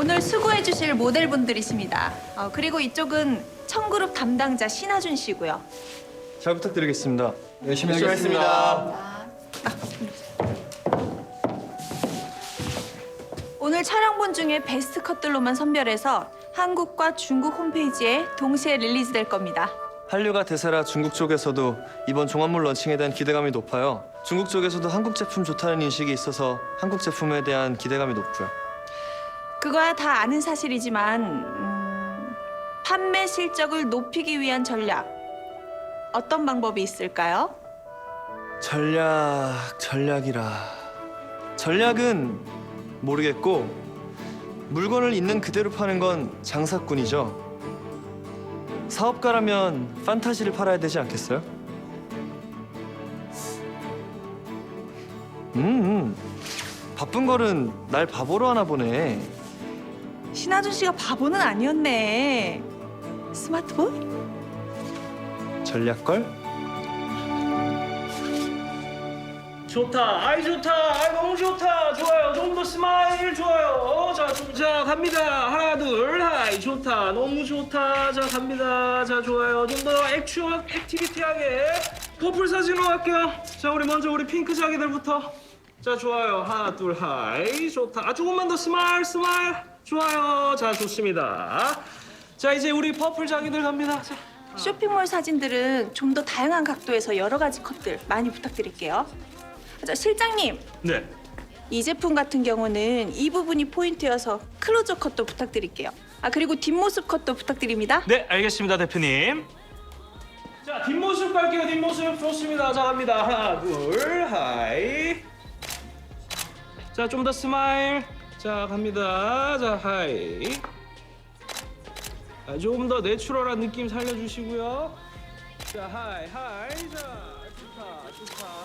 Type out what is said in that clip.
오늘 수고해 주실 모델분들이십니다. 어, 그리고 이쪽은 청그룹 담당자 신하준 씨고요. 잘 부탁드리겠습니다. 열심히 하겠습니다. 오늘 촬영본 중에 베스트 컷들로만 선별해서 한국과 중국 홈페이지에 동시에 릴리즈될 겁니다. 한류가 대세라 중국 쪽에서도 이번 종합물 런칭에 대한 기대감이 높아요. 중국 쪽에서도 한국 제품 좋다는 인식이 있어서 한국 제품에 대한 기대감이 높고요. 그거야 다 아는 사실이지만 음, 판매 실적을 높이기 위한 전략 어떤 방법이 있을까요? 전략, 전략이라. 전략은 모르겠고 물건을 있는 그대로 파는 건 장사꾼이죠. 사업가라면 판타지를 팔아야 되지 않겠어요? 음, 음. 바쁜 거는 날 바보로 하나 보네. 신하준 씨가 바보는 아니었네. 스마트볼? 전략걸? 좋다. 아이 좋다. 아이 너무 좋다. 좋아요. 좀더 스마일 좋아요. 자, 좀- 자 갑니다. 하나 둘. 하이 좋다. 너무 좋다. 자 갑니다. 자 좋아요. 좀 더 액션 액티비티하게 커플 사진으로 할게요. 자 우리 먼저 우리 핑크 자기들부터. 자 좋아요. 하나 둘 하이 좋다. 아 조금만 더 스마일 스마일. 좋아요. 자 좋습니다. 자 이제 우리 퍼플 자기들 갑니다. 자. 쇼핑몰 사진들은 좀 더 다양한 각도에서 여러 가지 컷들 많이 부탁드릴게요. 자, 실장님, 네. 이 제품 같은 경우는 이 부분이 포인트여서 클로저 컷도 부탁드릴게요. 아 그리고 뒷모습 컷도 부탁드립니다. 네, 알겠습니다, 대표님. 자, 뒷모습 갈게요. 뒷모습 좋습니다. 자, 갑니다. 하나, 둘, 하이. 자, 좀 더 스마일. 자, 갑니다. 자, 하이. 아, 조금 더 내추럴한 느낌 살려주시고요. 자, 하이, 하이. 자, 좋다, 좋다.